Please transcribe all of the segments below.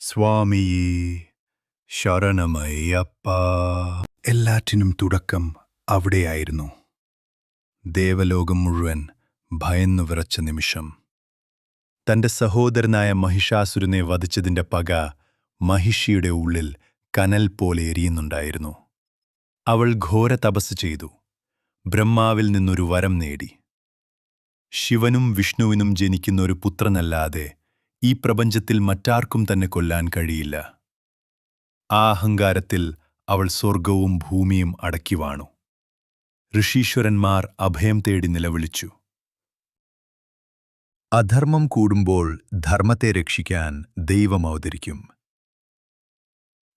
സ്വാമി ശരണമയ്യപ്പ. എല്ലാറ്റിനും തുടക്കം അവിടെയായിരുന്നു. ദേവലോകം മുഴുവൻ ഭയന്നു വിറച്ച നിമിഷം. തന്റെ സഹോദരനായ മഹിഷാസുരനെ വധിച്ചതിന്റെ പക മഹിഷിയുടെ ഉള്ളിൽ കനൽ പോലെ എരിയുന്നുണ്ടായിരുന്നു. അവൾ ഘോര തപസ് ചെയ്തു. ബ്രഹ്മാവിൽ നിന്നൊരു വരം നേടി. ശിവനും വിഷ്ണുവിനും ജനിക്കുന്ന ഒരു പുത്രനല്ലാതെ ഈ പ്രപഞ്ചത്തിൽ മറ്റാർക്കും തന്നെ കൊല്ലാൻ കഴിയില്ല. ആ അഹങ്കാരത്തിൽ അവൾ സ്വർഗവും ഭൂമിയും അടക്കി വാണു. ഋഷീശ്വരന്മാർ അഭയം തേടി നിലവിളിച്ചു. അധർമ്മം കൂടുമ്പോൾ ധർമ്മത്തെ രക്ഷിക്കാൻ ദൈവം അവതരിക്കും.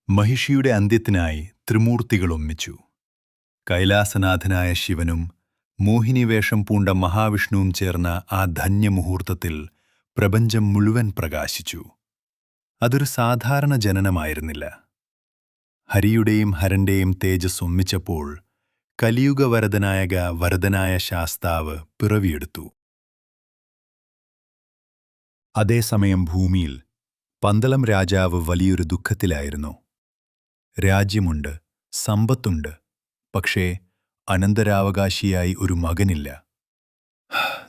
മഹിഷിയുടെ അന്ത്യത്തിനായി ത്രിമൂർത്തികൾ ഒന്നിച്ചു കൈലാസനാഥനായ ശിവനും മോഹിനിവേഷം പൂണ്ട മഹാവിഷ്ണുവും ചേർന്ന ആ ധന്യമുഹൂർത്തത്തിൽ പ്രപഞ്ചം മുഴുവൻ പ്രകാശിച്ചു. അതൊരു സാധാരണ ജനനമായിരുന്നില്ല. ഹരിയുടെയും ഹരന്റെയും തേജസ് ഒന്നിച്ചപ്പോൾ കലിയുഗവരദനായക വരദനായ ശാസ്താവ് പിറവിയെടുത്തു. അതേസമയം ഭൂമിയിൽ പന്തളം രാജാവ് വലിയൊരു ദുഃഖത്തിലായിരുന്നു. രാജ്യമുണ്ട് സമ്പത്തുണ്ട് പക്ഷേ അനന്തരാവകാശിയായി ഒരു മകനില്ല.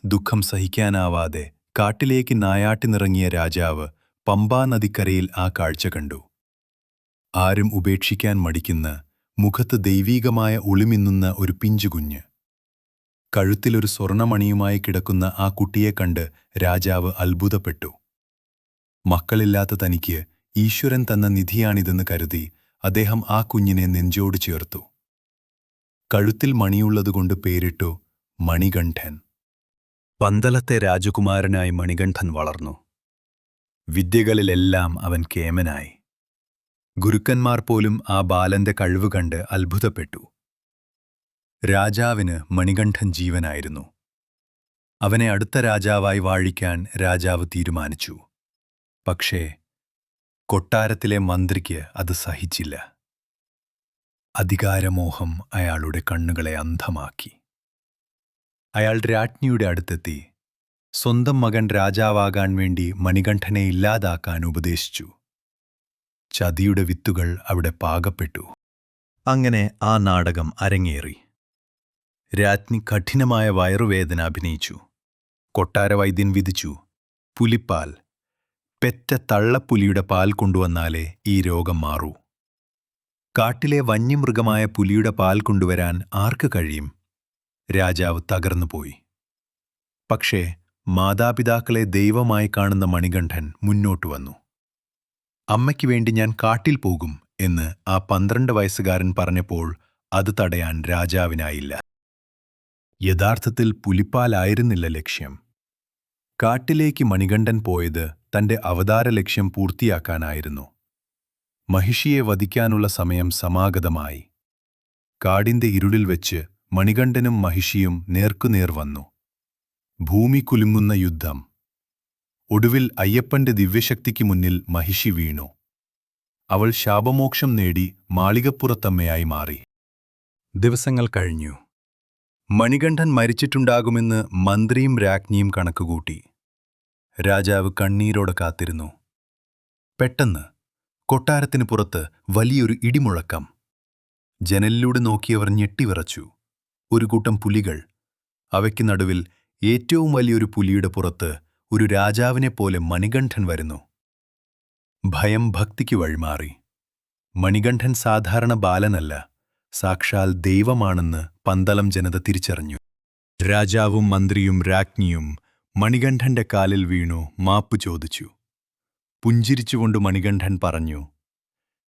ദുഃഖം സഹിക്കാനാവാതെ കാട്ടിലേക്ക് നായാട്ടിനിറങ്ങിയ രാജാവ് പമ്പാനദിക്കരയിൽ ആ കാഴ്ച കണ്ടു. ആരും ഉപേക്ഷിക്കാൻ മടിക്കുന്ന മുഖത്ത് ദൈവീകമായ ഒളിമിന്നുന്ന ഒരു പിഞ്ചുകുഞ്ഞ്. കഴുത്തിലൊരു സ്വർണമണിയുമായി കിടക്കുന്ന ആ കുട്ടിയെ കണ്ട് രാജാവ് അത്ഭുതപ്പെട്ടു. മക്കളില്ലാത്ത തനിക്ക് ഈശ്വരൻ തന്ന നിധിയാണിതെന്ന് കരുതി അദ്ദേഹം ആ കുഞ്ഞിനെ നെഞ്ചോട് ചേർത്തു. കഴുത്തിൽ മണിയുള്ളതുകൊണ്ട് പേരിട്ടു മണികണ്ഠൻ. പന്തലത്തെ രാജകുമാരനായി മണികണ്ഠൻ വളർന്നു. വിദ്യകളിലെല്ലാം അവൻ കേമനായി. ഗുരുക്കന്മാർ പോലും ആ ബാലന്റെ കഴിവ് കണ്ട് അത്ഭുതപ്പെട്ടു. രാജാവിന് മണികണ്ഠൻ ജീവനായിരുന്നു. അവനെ അടുത്ത രാജാവായി വാഴിക്കാൻ രാജാവ് തീരുമാനിച്ചു. പക്ഷേ കൊട്ടാരത്തിലെ മന്ത്രിക്ക് അത് സഹിച്ചില്ല. അധികാരമോഹം അയാളുടെ കണ്ണുകളെ അന്ധമാക്കി. അയാൾ രാജ്ഞിയുടെ അടുത്തെത്തി. സ്വന്തം മകൻ രാജാവാകാൻ വേണ്ടി മണികണ്ഠനെ ഇല്ലാതാക്കാൻ ഉപദേശിച്ചു. ചതിയുടെ വിത്തുകൾ അവിടെ പാകപ്പെട്ടു. അങ്ങനെ ആ നാടകം അരങ്ങേറി. രാജ്ഞി കഠിനമായ വയറുവേദന അഭിനയിച്ചു. കൊട്ടാരവൈദ്യൻ വിധിച്ചു പുലിപ്പാൽ പെറ്റ തള്ളപ്പുലിയുടെ പാൽ കൊണ്ടുവന്നാലേ ഈ രോഗം മാറൂ. കാട്ടിലെ വന്യമൃഗമായ പുലിയുടെ പാൽ കൊണ്ടുവരാൻ ആർക്ക് കഴിയും? രാജാവ് തകർന്നുപോയി. പക്ഷേ മാതാപിതാക്കളെ ദൈവമായി കാണുന്ന മണികണ്ഠൻ മുന്നോട്ടു വന്നു. അമ്മയ്ക്ക് വേണ്ടി ഞാൻ കാട്ടിൽ പോകും എന്ന് ആ പന്ത്രണ്ട് വയസ്സുകാരൻ പറഞ്ഞപ്പോൾ അത് തടയാൻ രാജാവിനായില്ല. യഥാർത്ഥത്തിൽ പുലിപ്പാലായിരുന്നില്ല ലക്ഷ്യം. കാട്ടിലേക്ക് മണികണ്ഠൻ പോയത് തന്റെ അവതാര ലക്ഷ്യം പൂർത്തിയാക്കാനായിരുന്നു. മഹിഷിയെ വധിക്കാനുള്ള സമയം സമാഗതമായി. കാടിന്റെ ഇരുളിൽ വെച്ച് മണികണ്ഠനും മഹിഷിയും നേർക്കുനേർ വന്നു. ഭൂമി കുലുങ്ങുന്ന യുദ്ധം. ഒടുവിൽ അയ്യപ്പന്റെ ദിവ്യശക്തിക്ക് മുന്നിൽ മഹിഷി വീണു. അവൾ ശാപമോക്ഷം നേടി മാളികപ്പുറത്തമ്മയായി മാറി. ദിവസങ്ങൾ കഴിഞ്ഞു. മണികണ്ഠൻ മരിച്ചിട്ടുണ്ടാകുമെന്ന് മന്ത്രിയും രാജ്ഞിയും കണക്കുകൂട്ടി. രാജാവ് കണ്ണീരോടെ കാത്തിരുന്നു. പെട്ടെന്ന് കൊട്ടാരത്തിന് പുറത്ത് വലിയൊരു ഇടിമുഴക്കം. ജനലിലൂടെ നോക്കിയവർ ഞെട്ടിവിറച്ചു. ഒരു കൂട്ടം പുലികൾ. അവയ്ക്ക് നടുവിൽ ഏറ്റവും വലിയൊരു പുലിയുടെ പുറത്ത് ഒരു രാജാവിനെ പോലെ മണികണ്ഠൻ വരുന്നു. ഭയം ഭക്തിക്ക് വഴിമാറി. മണികണ്ഠൻ സാധാരണ ബാലനല്ല സാക്ഷാൽ ദൈവമാണെന്ന് പന്തളം ജനത തിരിച്ചറിഞ്ഞു. രാജാവും മന്ത്രിയും രാജ്ഞിയും മണികണ്ഠന്റെ കാലിൽ വീണു മാപ്പ് ചോദിച്ചു. പുഞ്ചിരിച്ചുകൊണ്ട് മണികണ്ഠൻ പറഞ്ഞു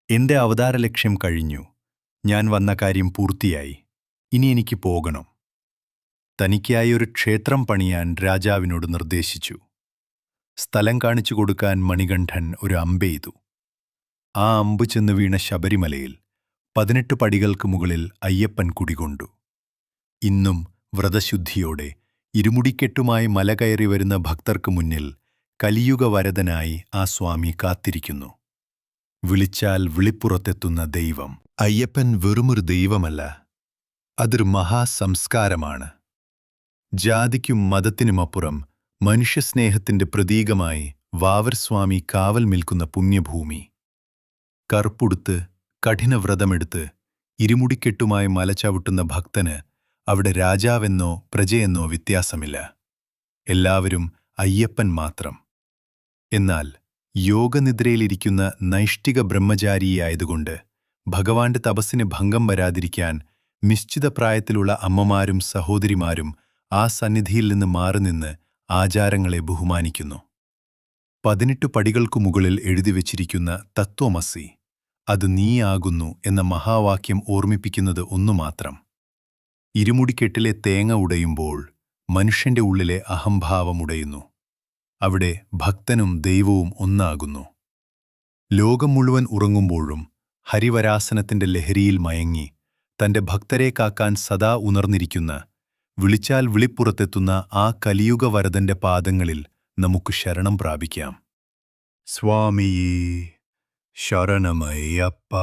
എന്റെ അവതാരലക്ഷ്യം കഴിഞ്ഞു. ഞാൻ വന്ന കാര്യം പൂർത്തിയായി. ഇനി എനിക്ക് പോകണം. തനിക്കായി ഒരു ക്ഷേത്രം പണിയാൻ രാജാവിനോട് നിർദ്ദേശിച്ചു. സ്ഥലം കാണിച്ചു കൊടുക്കാൻ മണികണ്ഠൻ ഒരു അമ്പെയ്തു ആ അമ്പ് ചെന്ന് വീണ ശബരിമലയിൽ പതിനെട്ട് പടികൾക്ക് മുകളിൽ അയ്യപ്പൻ കുടികൊണ്ടു. ഇന്നും വ്രതശുദ്ധിയോടെ ഇരുമുടിക്കെട്ടുമായി മല കയറി വരുന്ന ഭക്തർക്ക് മുന്നിൽ കലിയുഗ കലിയുഗവരദനായി ആ സ്വാമി കാത്തിരിക്കുന്നു. വിളിച്ചാൽ വിളിപ്പുറത്തെത്തുന്ന ദൈവം. അയ്യപ്പൻ വെറുമൊരു ദൈവമല്ല അതൊരു മഹാസംസ്കാരമാണ്. ജാതിക്കും മതത്തിനുമപ്പുറം മനുഷ്യസ്നേഹത്തിന്റെ പ്രതീകമായി വാവർസ്വാമി കാവൽ നിൽക്കുന്ന പുണ്യഭൂമി. കറുപ്പുടുത്ത് കഠിനവ്രതമെടുത്ത് ഇരുമുടിക്കെട്ടുമായി മലച്ചവിട്ടുന്ന ഭക്തന് അവിടെ രാജാവെന്നോ പ്രജയെന്നോ വ്യത്യാസമില്ല. എല്ലാവരും അയ്യപ്പൻ മാത്രം. എന്നാൽ യോഗനിദ്രയിലിരിക്കുന്ന നൈഷ്ഠിക ബ്രഹ്മചാരിയായതുകൊണ്ട് ഭഗവാന്റെ തപസ്സിന് ഭംഗം വരാതിരിക്കാൻ നിശ്ചിത പ്രായത്തിലുള്ള അമ്മമാരും സഹോദരിമാരും ആ സന്നിധിയിൽ നിന്ന് മാറിനിന്ന് ആചാരങ്ങളെ ബഹുമാനിക്കുന്നു. പതിനെട്ട് പടികൾക്കു മുകളിൽ എഴുതിവെച്ചിരിക്കുന്ന തത്വമസി അത് നീയാകുന്നു എന്ന മഹാവാക്യം ഓർമ്മിപ്പിക്കുന്നത് ഒന്നുമാത്രം. ഇരുമുടിക്കെട്ടിലെ തേങ്ങ ഉടയുമ്പോൾ മനുഷ്യന്റെ ഉള്ളിലെ അഹംഭാവം ഉടയുന്നു. അവിടെ ഭക്തനും ദൈവവും ഒന്നാകുന്നു. ലോകം മുഴുവൻ ഉറങ്ങുമ്പോഴും ഹരിവരാസനത്തിന്റെ ലഹരിയിൽ മയങ്ങി തന്റെ ഭക്തരെ കാക്കാൻ സദാ ഉണർന്നിരിക്കുന്ന. വിളിച്ചാൽ വിളിപ്പുറത്തെത്തുന്ന ആ കലിയുഗ വരദന്റെ പാദങ്ങളിൽ നമുക്ക് ശരണം പ്രാപിക്കാം. സ്വാമിയേ ശരണമയ്യപ്പ.